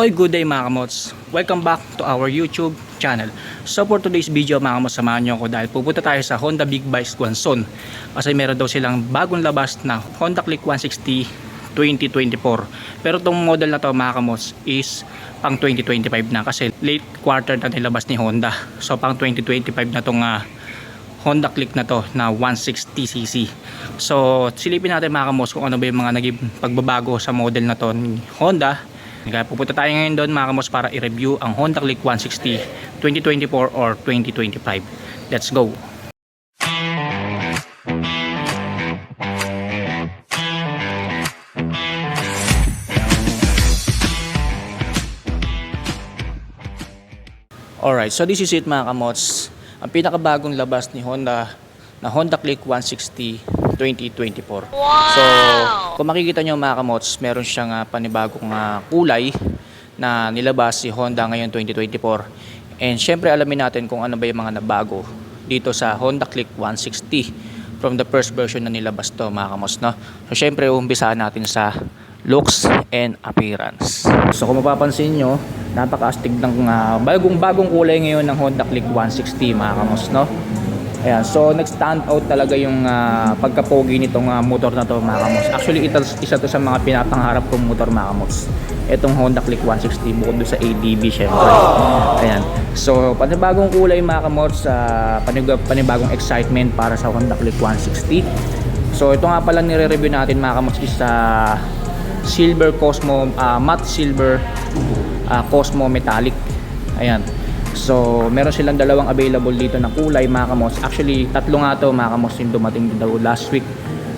Oy, good day mga kamots. Welcome back to our YouTube channel. So for today's video mga kamots, samahan nyo ako dahil pupunta tayo sa Honda Big Bikes Guanzon. Kasi meron daw silang bagong labas na Honda Click 160 2024. Pero tong model na to mga kamots is pang 2025 na kasi late quarter na nilabas ni Honda. So pang 2025 na tong ah, Honda Click na to na 160cc. So silipin natin mga kamos kung ano ba yung mga naging pagbabago sa model na to ni Honda. Kaya pupunta tayo ngayon doon mga kamos para i-review ang Honda Click 160 2024 or 2025. Let's go! Alright, so this is it mga kamots. Ang pinakabagong labas ni Honda na Honda Click 160 2024. So, kung makikita nyo mga kamots, meron siyang ah, panibagong ah, kulay na nilabas si Honda ngayon 2024. And syempre alamin natin kung ano ba yung mga nabago dito sa Honda Click 160 from the first version na nilabas to mga kamos no. So syempre umpisahan natin sa looks and appearance. So kung mapapansin nyo, napakaastig ng ah, bagong-bagong kulay ngayon ng Honda Click 160 mga kamos no. Ayan, so nag-stand out talaga yung ah, pagkapogi nitong ah, motor na to mga kamos. Actually, ito, isa to sa mga pinapangarap kong motor mga kamos. Itong Honda Click 160 bukod doon sa ADB syempre. Ayan. So, panibagong kulay mga kamos, sa panib- panibagong excitement para sa Honda Click 160. So, ito nga pala nire-review natin mga kamos is sa Silver Cosmo, ah, matte silver ah, Cosmo metallic. Ayan. So, meron silang dalawang available dito na kulay mga kamos. Actually, tatlo nga to mga kamos yung dumating daw last week.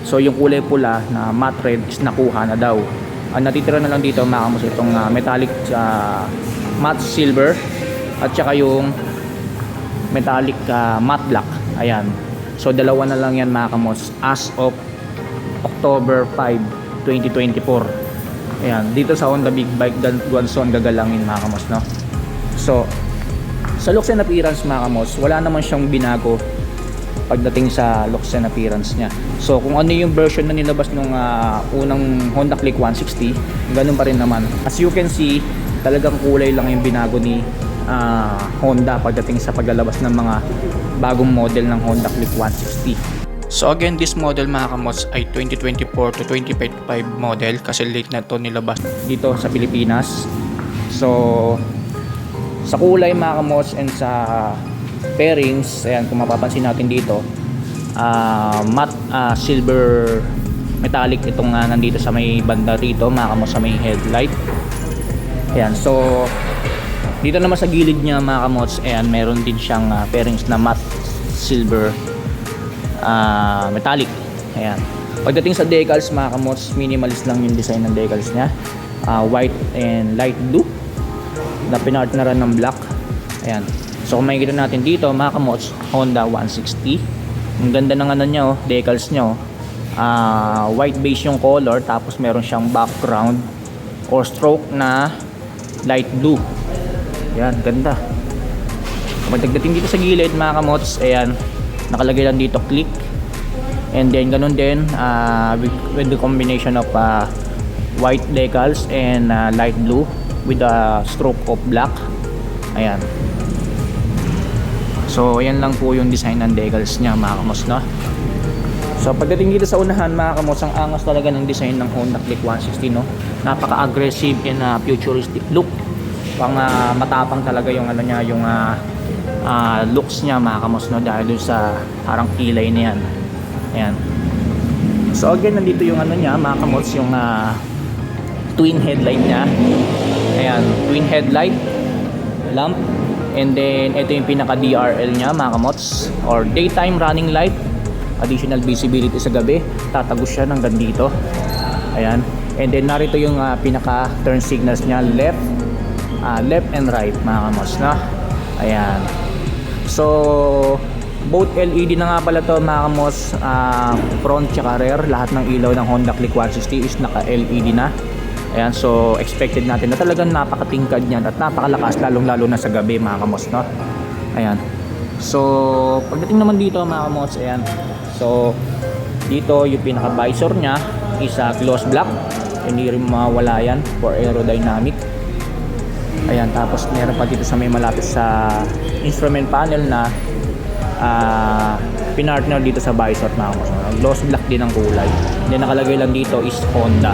So, yung kulay pula na matte red is nakuha na daw. Ang natitira na lang dito mga kamos itong ah, metallic ah, matte silver at saka yung metallic ah, matte black. Ayan. So, dalawa na lang yan mga kamos as of October 5, 2024. Ayan, dito sa Honda Big Bike Dan Guanzon gagalangin mga kamos, no? So, sa looks and appearance mga kamos, wala naman siyang binago pagdating sa looks and appearance niya. So, kung ano yung version na nilabas nung ah, unang Honda Click 160, ganun pa rin naman. As you can see, talagang kulay lang yung binago ni ah, Honda pagdating sa paglalabas ng mga bagong model ng Honda Click 160. So again, this model mga kamos ay 2024 to 2025 model kasi late na to nilabas dito sa Pilipinas. So, sa kulay mga kamos and sa pairings, ayan kung mapapansin natin dito, ah matte ah, silver metallic itong nga nandito sa may banda rito mga kamos sa may headlight. Ayan, so dito naman sa gilid niya mga kamots, ayan, meron din siyang ah, pairings na matte silver ah, metallic. Ayan. Pagdating sa decals mga kamots, minimalist lang yung design ng decals niya. Ah, white and light blue na pinartneran ng black. Ayan. So kung makikita natin dito mga kamots, Honda 160. Ang ganda ng ano niya oh, decals niya oh. Ah, white base yung color tapos meron siyang background or stroke na light blue. Ayan, ganda. Pagdating dito sa gilid mga kamots, ayan, nakalagay lang dito click. And then ganun din ah, with, with the combination of ah, white decals and ah, light blue with a stroke of black. Ayan. So, ayan lang po yung design ng decals niya mga kamos, no? So, pagdating dito sa unahan mga kamos, ang angas talaga ng design ng Honda Click 160, no? Napaka-aggressive and ah, futuristic look. Pang ah, matapang talaga yung ano niya, yung ah, ah, looks niya mga kamos, no? Dahil dun sa parang kilay niyan. Ayan. So, again, nandito yung ano niya, mga kamos, yung ah, twin headlight niya. Ayan, twin headlight, lamp, and then ito yung pinaka DRL niya mga kamots or daytime running light. Additional visibility sa gabi tatagos siya ng dito. Ayan. And then narito yung ah, pinaka turn signals niya left ah, left and right mga kamots na ayan. So both LED na nga pala to mga kamos ah, front tsaka rear. Lahat ng ilaw ng Honda Click 160 is naka LED na Ayan, so expected natin na talagang napakatingkad niyan at napakalakas lalong lalo na sa gabi mga kamos, no? Ayan. So, pagdating naman dito mga kamos, ayan. So, dito yung pinaka visor niya is a gloss black. Hindi rin mawala yan for aerodynamic. Ayan, tapos meron pa dito sa may malapit sa instrument panel na ah pinartner dito sa visor mga kamots. Gloss black din ang kulay. Then nakalagay lang dito is Honda.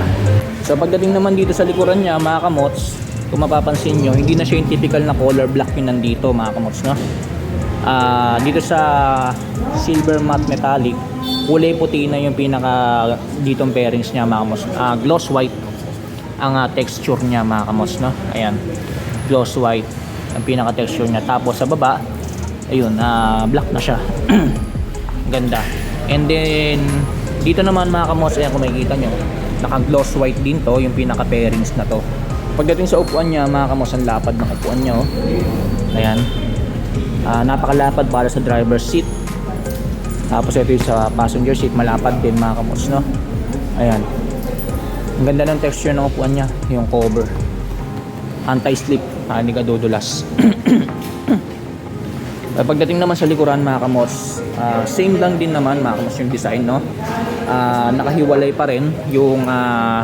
So pagdating naman dito sa likuran niya mga kamots, kung mapapansin nyo, hindi na siya yung typical na color black yung nandito mga kamots. No? Ah, dito sa silver matte metallic, kulay puti na yung pinaka ditong pairings niya mga kamots. Ah, gloss white ang ah, texture niya mga kamos no ayan gloss white ang pinaka texture niya tapos sa baba ayun ah black na siya ganda and then dito naman mga kamos ayan kung makikita nyo naka gloss white din to yung pinaka pairings na to pagdating sa upuan niya mga kamos ang lapad ng upuan niya oh. ayan Ah, napakalapad para sa driver's seat tapos ito yung sa passenger seat malapad din mga kamos no ayan ang ganda ng texture ng upuan niya, yung cover. Anti-slip, ah, hindi ka. Uh, Pagdating naman sa likuran mga kamos, ah, same lang din naman mga kamos yung design no. Ah, nakahiwalay pa rin yung ah,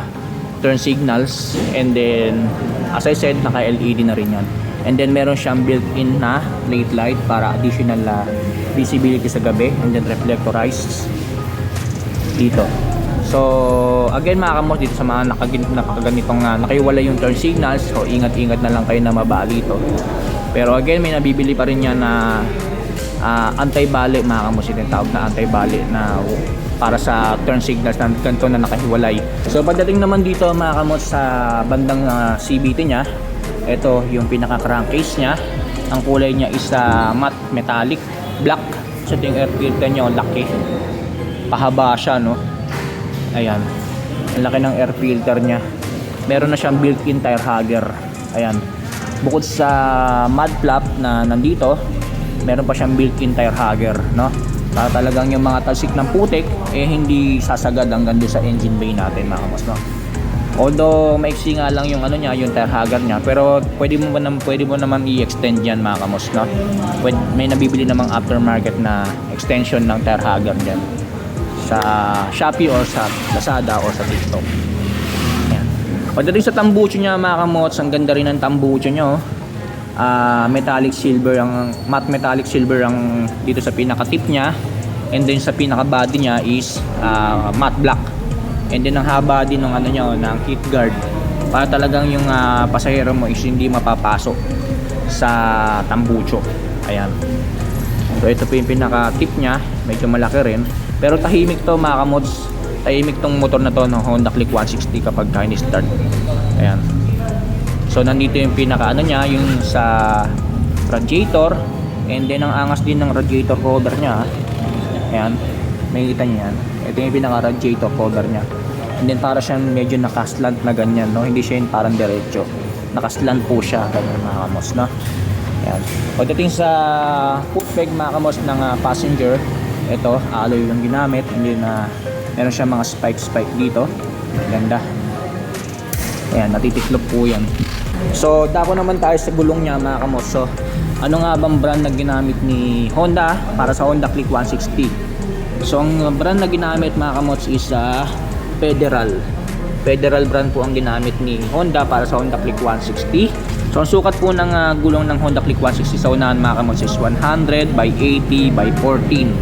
turn signals and then as I said naka LED na rin yan. And then meron siyang built-in na late light para additional ah, visibility sa gabi and then reflectorized dito. So, again mga kamos dito sa mga nakaganitong uh, nakiwala yung turn signals, so ingat-ingat na lang kayo na mabali ito. Pero again, may nabibili pa rin yan na ah, anti-bali mga kamos ito yung tawag na anti-bali na para sa turn signals na ganito na nakahiwalay. So, pagdating naman dito mga kamos sa bandang ah, CVT niya, ito yung pinaka crankcase niya. Ang kulay niya is ah, matte metallic black. So, ito yung air filter niya, laki. Pahaba siya, no? Ayan. Ang laki ng air filter niya. Meron na siyang built-in tire hugger. Ayan. Bukod sa mud flap na nandito, meron pa siyang built-in tire hugger, no? Para talagang yung mga talsik ng putik eh hindi sasagad hanggang doon sa engine bay natin, mga kamos, no? Although maiksi nga lang yung ano niya, yung tire hugger niya, pero pwede mo naman pwede mo naman i-extend yan mga kamos, no? Pwede, may nabibili namang aftermarket na extension ng tire hugger diyan sa Shopee or sa Lazada or sa TikTok. Pagdating sa tambucho niya mga kamots, ang ganda rin ng tambucho niya. Oh. Ah, metallic silver ang matte metallic silver ang dito sa pinaka tip niya and then sa pinaka body niya is ah, matte black. And then ang haba din ng ano niya oh, ng heat guard para talagang yung ah, pasahero mo is hindi mapapasok sa tambucho. Ayan. So ito po yung pinaka tip niya, medyo malaki rin. Pero tahimik to mga kamods. Tahimik tong motor na to ng Honda Click 160 kapag ka start. Ayan. So nandito yung pinaka ano niya, yung sa radiator and then ang angas din ng radiator cover niya. ah. Ayan. Makikita niyo yan. Ito yung pinaka radiator cover niya. And then para siyang medyo nakaslant na ganyan, no? Hindi siya yung parang diretso. Nakaslant po siya, ganyan mga kamos, no? Ayan. Pagdating sa foot peg mga kamos ng ah, passenger, ito, alloy yung ginamit. Hindi na meron siya mga spike spike dito. Ganda. Ayan, natitiklop po yan. So, dako naman tayo sa gulong niya mga kamos. So, ano nga bang brand na ginamit ni Honda para sa Honda Click 160? So, ang brand na ginamit mga kamots is ah, Federal. Federal brand po ang ginamit ni Honda para sa Honda Click 160. So, ang sukat po ng ah, gulong ng Honda Click 160 sa unahan mga kamots is 100 by 80 by 14.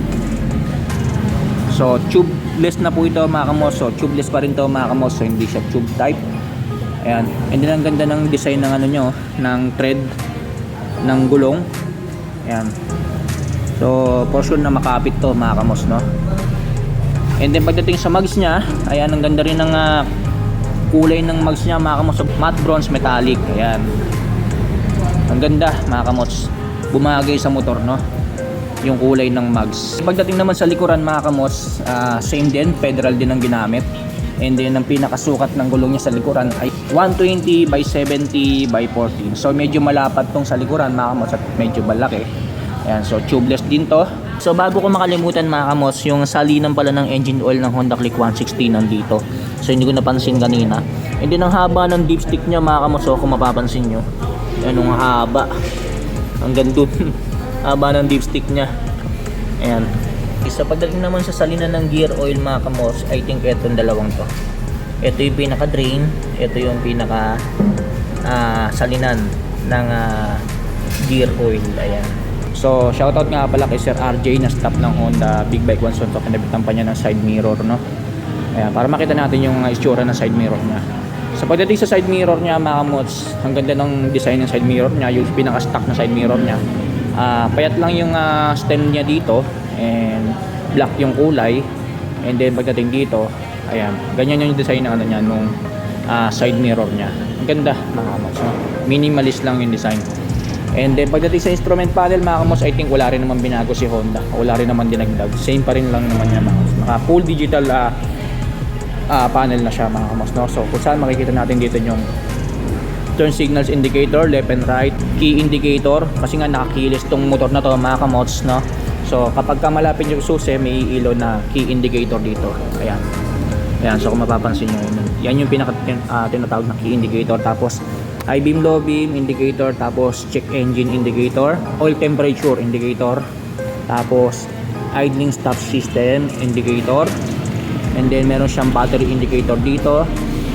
So, tubeless na po ito mga kamos. So, tubeless pa rin to mga kamos. So, hindi siya tube type. Ayan. And then, ang ganda ng design ng ano nyo, ng thread ng gulong. Ayan. So, portion na makapit to mga kamos, no? And then, pagdating sa mags niya, ayan, ang ganda rin ng ah, kulay ng mags niya mga kamos. Matte bronze metallic. Ayan. Ang ganda mga kamos. Bumagay sa motor, no? Yung kulay ng mags. Pagdating naman sa likuran mga kamos, ah, same din, federal din ang ginamit. And then ang pinakasukat ng gulong niya sa likuran ay 120 by 70 by 14. So medyo malapad tong sa likuran mga kamos at medyo malaki. Ayan, so tubeless din to. So bago ko makalimutan mga kamos, yung salinan pala ng engine oil ng Honda Click 160 nandito. So hindi ko napansin kanina. And then ang haba ng dipstick niya mga kamos, so kung mapapansin nyo. Yan ang haba. Hanggang dun. haba ng dipstick niya. Ayan. Isa pagdating naman sa salinan ng gear oil mga kamos, I think ito yung dalawang to. Ito yung pinaka drain, ito yung pinaka ah, salinan ng ah, gear oil. Ayan. So, shoutout nga pala kay Sir RJ na staff ng Honda Big Bike 1 to kinabitan pa niya ng side mirror, no? Ayan, para makita natin yung uh, itsura ng side mirror niya. Sa pagdating sa side mirror niya, mga kamots, ang ganda ng design ng side mirror niya, yung pinaka-stock na side mirror niya. Ah, payat lang yung ah, stem niya dito and black yung kulay. And then pagdating dito, ayan, ganyan yung design ng ano niya nung ah, side mirror niya. Ang ganda, mga kamots, no? Minimalist lang yung design. And then pagdating sa instrument panel mga kamos, I think wala rin naman binago si Honda. Wala rin naman dinagdag. Same pa rin lang naman yan mga kamos. Naka full digital ah, ah, panel na siya mga kamos. No? So kung saan makikita natin dito yung turn signals indicator, left and right, key indicator, kasi nga nakakilis tong motor na to mga kamots, no? So kapag ka malapit yung susi, may ilaw na key indicator dito. Ayan. Ayan, so kung mapapansin nyo, yan yung pinaka ah, tinatawag na key indicator. Tapos high beam, low beam indicator, tapos check engine indicator, oil temperature indicator, tapos idling stop system indicator, and then meron siyang battery indicator dito.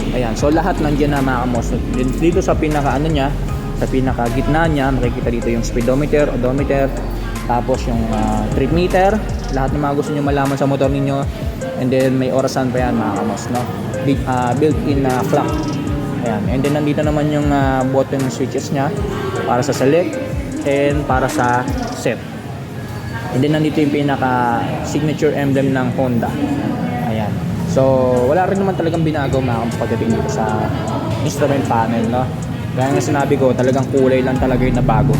Ayan, so lahat nandiyan na mga kamos. Dito sa pinaka ano niya, sa pinaka gitna niya, makikita dito yung speedometer, odometer, tapos yung ah, trip meter, lahat ng mga gusto niyo malaman sa motor ninyo. And then may orasan pa yan mga kamos, no? Ah, built-in na clock. Ayan. And then nandito naman yung ah, button switches niya para sa select and para sa set. And then nandito yung pinaka signature emblem ng Honda. So, wala rin naman talagang binago mga pagdating dito sa instrument panel, no? Gaya nga sinabi ko, talagang kulay lang talaga yung nabago.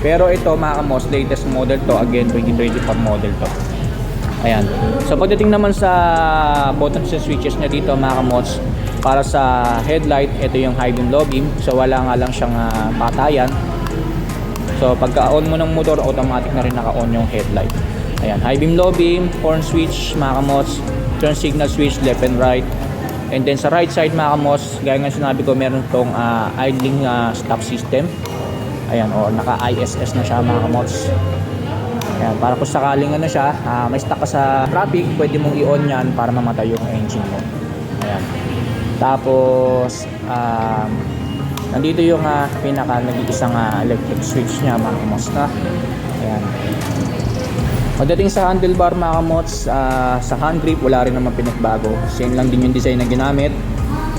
Pero ito mga kamos, latest model to, again 2024 model to. Ayan. So pagdating naman sa buttons and switches niya dito mga kamots, para sa headlight, ito yung high beam, low beam. So wala nga lang siyang ah, patayan. So pagka-on mo ng motor, automatic na rin naka-on yung headlight. Ayan, high beam, low beam, horn switch, mga kamots, turn signal switch, left and right. And then sa right side mga kamots, gaya nga sinabi ko, meron tong ah, idling ah, stop system. Ayan, o naka-ISS na siya mga kamots. Ayan, para kung sakaling ano siya, ah, may stuck ka sa traffic, pwede mong i-on yan para mamatay yung engine mo. Ayan. Tapos, um, nandito yung ah, pinaka nag-iisang ah, electric switch niya mga kamos na. Ayan. Pagdating sa handlebar mga kamots, ah, sa hand grip wala rin naman pinagbago. Same lang din yung design na ginamit.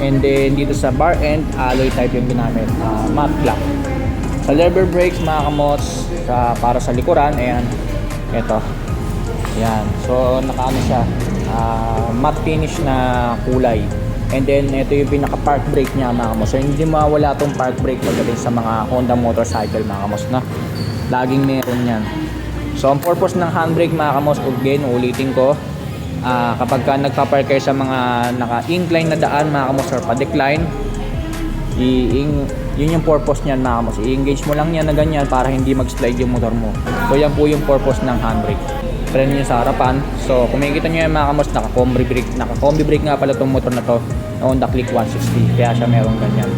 And then dito sa bar end, alloy type yung ginamit, ah, matte black. Sa lever brakes mga kamots, sa, para sa likuran, ayan, ito. Ayan, so nakaano siya, ah, matte finish na kulay. And then ito yung pinaka park brake niya mga kamots. So hindi mawala tong park brake pagdating sa mga Honda motorcycle mga kamots na. Laging meron yan. So ang purpose ng handbrake mga kamos, again, ulitin ko, ah, kapag ka nagpa-park sa mga naka-incline na daan mga kamos or pa-decline, yun yung purpose niyan mga kamos. I-engage mo lang yan na ganyan para hindi mag-slide yung motor mo. So yan po yung purpose ng handbrake. Preno niya sa harapan. So kung makikita nyo yan mga kamos, naka-combi brake. Naka-combi brake nga pala itong motor na to na Honda Click 160. Kaya siya meron ganyan.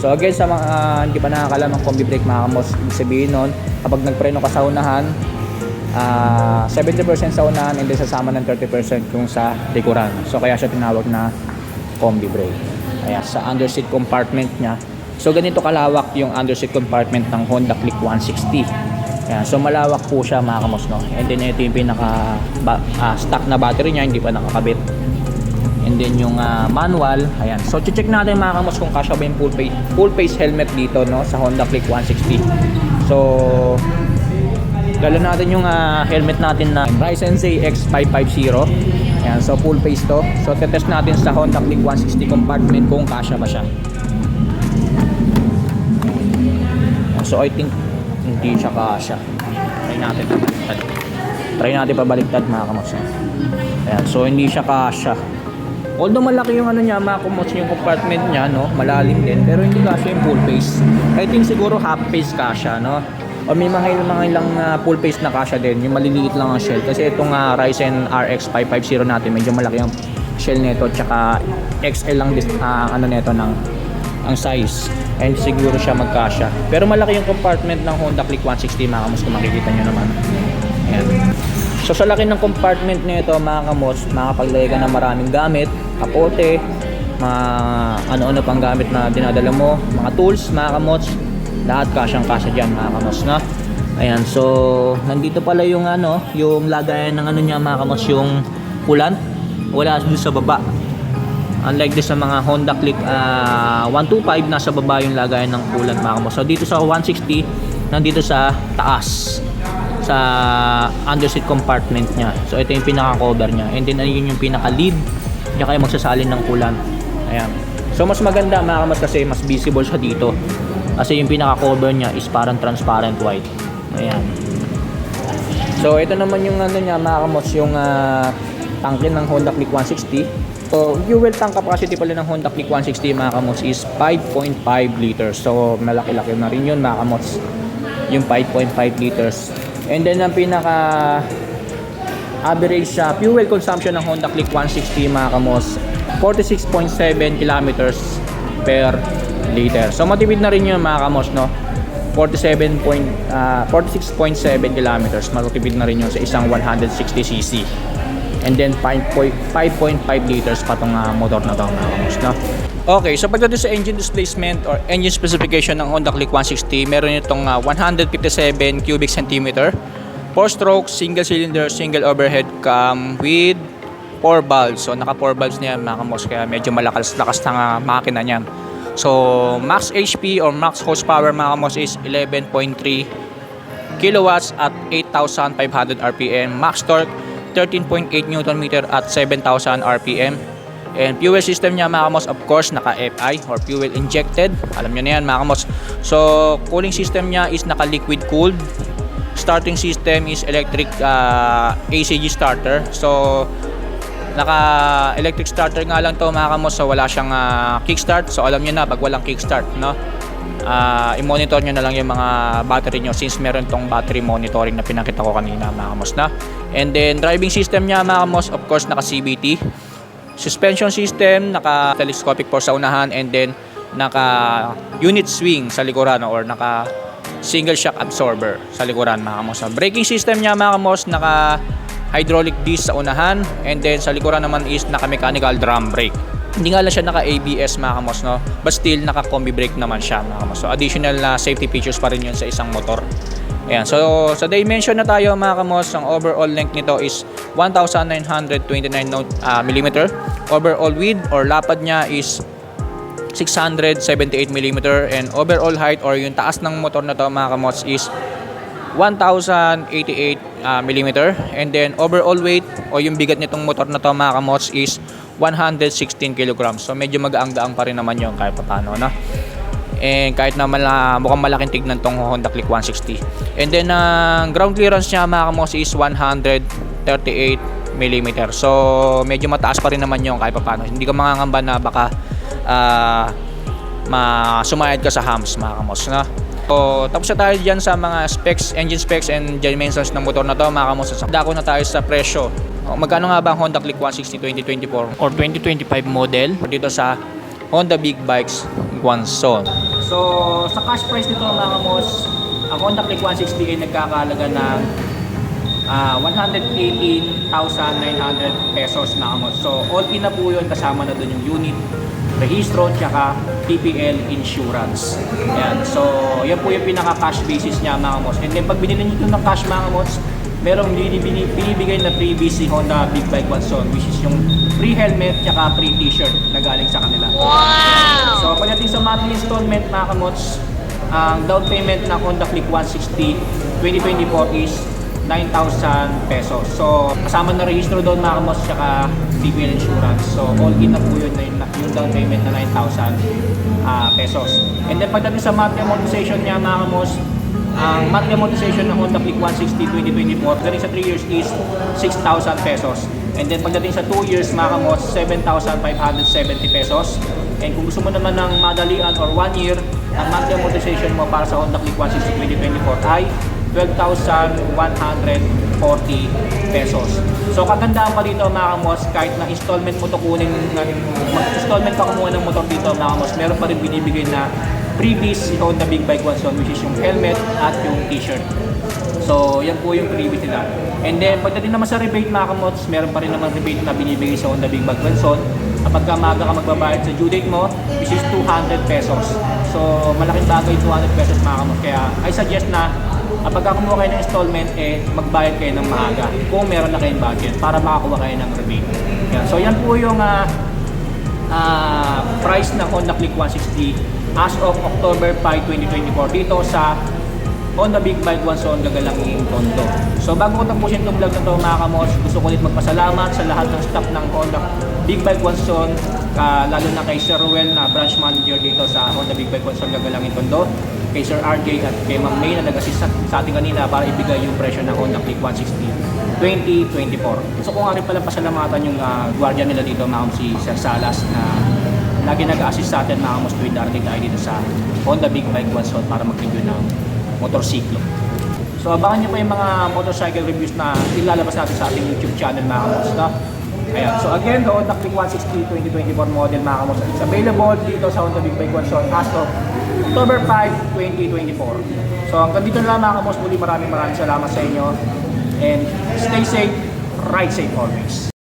So again sa mga ah, hindi pa nakakalam ng combi brake mga kamos, ibig sabihin nun, kapag nagpreno ka sa unahan, ah 70% sa unahan and then sasama ng 30% kung sa likuran. So kaya siya tinawag na combi brake. Kaya sa underseat compartment niya. So ganito kalawak yung underseat compartment ng Honda Click 160. Ayan, so malawak po siya mga kamos no. And then ito yung pinaka ba, ah, stock na battery niya hindi pa nakakabit. And then yung ah, manual, ayan. So check natin mga kamos kung kasya ba yung full face full face helmet dito no sa Honda Click 160. So Gala natin yung ah, helmet natin na Ryzen X550. Ayan, so full face to. So tetest natin sa Honda Click 160 compartment kung kasya ba siya. So I think hindi siya kasya. Try natin pabaliktad. Try natin pabaliktad mga kamos. Ayan, so hindi siya kasya. Although malaki yung ano niya, mga kumots yung compartment niya, no? Malalim din, pero hindi kasya yung full face. I think siguro half face kasya, no? O may mga ilang mga ilang ah, full face na kasya din, yung maliliit lang ang shell. Kasi itong uh, Ryzen RX 550 natin, medyo malaki yung shell nito, tsaka XL lang dis, ah, ano nito ng ang size. And siguro siya magkasya. Pero malaki yung compartment ng Honda Click 160, mga kamos, kung makikita nyo naman. Ayan. So sa laki ng compartment nito mga kamos, makapaglagay ka ng maraming gamit, kapote, mga ano-ano pang gamit na dinadala mo, mga tools, mga kamots, lahat kasyang kasya dyan mga kamots na. Ayan, so nandito pala yung ano, yung lagayan ng ano niya mga kamots, yung coolant. Wala dun sa baba. Unlike this sa mga Honda Click ah, 125, nasa baba yung lagayan ng coolant mga kamots. So dito sa 160, nandito sa taas sa underseat compartment niya. So ito yung pinaka-cover niya. And then ayun yung pinaka-lid. Diyan kayo magsasalin ng coolant. Ayan. So mas maganda mga kamas kasi mas visible siya dito. Kasi yung pinaka-cover niya is parang transparent white. Ayan. So ito naman yung ano niya mga kamos yung ah, tangke ng Honda Click 160. So fuel tank capacity pala ng Honda Click 160 mga kamos is 5.5 liters. So malaki-laki na rin yun mga kamos. Yung 5.5 liters. And then ang pinaka average sa fuel consumption ng Honda Click 160 mga kamos 46.7 kilometers per liter. So matipid na rin yun mga kamos no. 47 point, ah, 46.7 kilometers. Matipid na rin yun sa isang 160cc. And then 5.5 liters pa tong ah, motor na to mga kamos no. Okay, so pagdating sa engine displacement or engine specification ng Honda Click 160, meron itong ah, 157 cubic centimeter 4 stroke, single cylinder, single overhead cam with 4 valves. So naka 4 valves niya mga kamos kaya medyo malakas lakas ng ah, makina niyan. So max HP or max horsepower mga kamos is 11.3 kilowatts at 8,500 RPM. Max torque 13.8 Newton meter at 7,000 RPM. And fuel system niya mga kamos of course naka FI or fuel injected. Alam niyo na yan mga kamos. So cooling system niya is naka liquid cooled starting system is electric uh, ACG starter. So naka electric starter nga lang to mga kamos so wala siyang uh, kickstart. So alam niyo na pag walang kickstart, no? Uh, i-monitor nyo na lang yung mga battery nyo since meron tong battery monitoring na pinakita ko kanina mga kamos na. And then driving system niya mga kamos of course naka CVT. Suspension system naka telescopic force sa unahan and then naka unit swing sa likuran or naka single shock absorber sa likuran mga kamos. Braking system niya mga kamos, naka hydraulic disc sa unahan and then sa likuran naman is naka mechanical drum brake. Hindi nga lang siya naka ABS mga kamos no, but still naka combi brake naman siya mga kamos. So additional na safety features pa rin yun sa isang motor. Ayan, so sa dimension na tayo mga kamos, ang overall length nito is 1,929 uh, mm. Overall width or lapad niya is 678 mm and overall height or yung taas ng motor na to mga kamots is 1088 uh, mm and then overall weight o yung bigat nitong motor na to mga kamots is 116 kg so medyo magaang-gaang pa rin naman yun kahit paano na and kahit na mukhang malaking tignan tong Honda Click 160 and then ang ground clearance niya mga kamots is 138 mm so medyo mataas pa rin naman yun kahit paano hindi ka mangangamba na baka uh, masumayad ka sa hams mga kamos na So, tapos na tayo dyan sa mga specs, engine specs and dimensions ng motor na to mga kamos. Dako na tayo sa presyo. O, Magkano nga ba ang Honda Click 160 2024 or 2025 model dito sa Honda Big Bikes Guangzhou. So, sa cash price nito mga kamos, ang Honda Click 160 ay nagkakalaga ng ah 118,900 pesos na kamos. So, all in na po yun kasama na doon yung unit, rehistro, tsaka PPL insurance. Yan. So, yan po yung pinaka-cash basis niya mga kamos. And then, pag binili niyo ito ng cash mga kamos, merong binibigay, na freebies si Honda Big Bike Watson which is yung free helmet tsaka free t-shirt na galing sa kanila. Wow! So, pagdating sa monthly installment mga kamots, ang down payment ng Honda Click 160 2024 is 9,000 pesos. So, kasama na rehistro doon mga kamos tsaka PPL insurance. So, all in na po yun na yun, yung down payment na 9,000 ah, pesos. And then, pagdating sa monthly amortization niya mga kamos, ang monthly amortization ng Honda Click 160 2024 pagdating sa 3 years is 6,000 pesos. And then pagdating sa 2 years mga kamos, 7,570 pesos. And kung gusto mo naman ng madalian or 1 year, ang monthly amortization mo para sa Honda Click 160 2024 ay 12,140 pesos. So kagandaan pa dito mga kamos, kahit na installment mo to kunin, mag-installment ka kumuha ng motor dito mga kamos, meron pa rin binibigay na freebies si Honda Big Bike Watson which is yung helmet at yung t-shirt. So, yan po yung freebies nila. And then, pagdating naman sa rebate mga kamots, meron pa rin naman rebate na binibigay sa Honda Big Bag Wilson. Kapag ka maaga ka magbabayad sa due date mo, which is 200 pesos. So, malaking bagay 200 pesos mga kamots. Kaya, I suggest na kapag ka kumuha kayo ng installment, eh, magbayad kayo ng maaga kung meron na kayong budget para makakuha kayo ng rebate. Yan. So, yan po yung ah, ah, price ng Honda Click 160 as of October 5, 2024 dito sa Honda Big Bike 1 Zone Gagalangin Tondo. So bago ko tapusin itong vlog na to mga kamos, gusto ko ulit magpasalamat sa lahat ng staff ng Honda Big Bike 1 Zone, ah, lalo na kay Sir Ruel na branch manager dito sa Honda Big Bike 1 Zone Gagalangin Tondo, kay Sir RJ at kay Ma'am May na nag-assist sa, sa atin kanina para ibigay yung presyo ng Honda Click 160 2024. So kung nga rin pala pasalamatan yung uh, gwardiya nila dito, mga kamos, si Sir Salas na lagi nag-assist sa atin mga kamos tuwing darating tayo dito sa Honda Big Bike 1 Zone para mag-review ng motorsiklo. So abangan nyo pa yung mga motorcycle reviews na ilalabas natin sa ating YouTube channel mga kamos. Ayan. So again, the Honda Click 160 2024 model mga kamos. It's available dito sa Honda Big Bike 1 Zone as of October 5, 2024. So hanggang dito na lang mga kamos. Muli maraming maraming salamat sa inyo. And stay safe, ride safe always.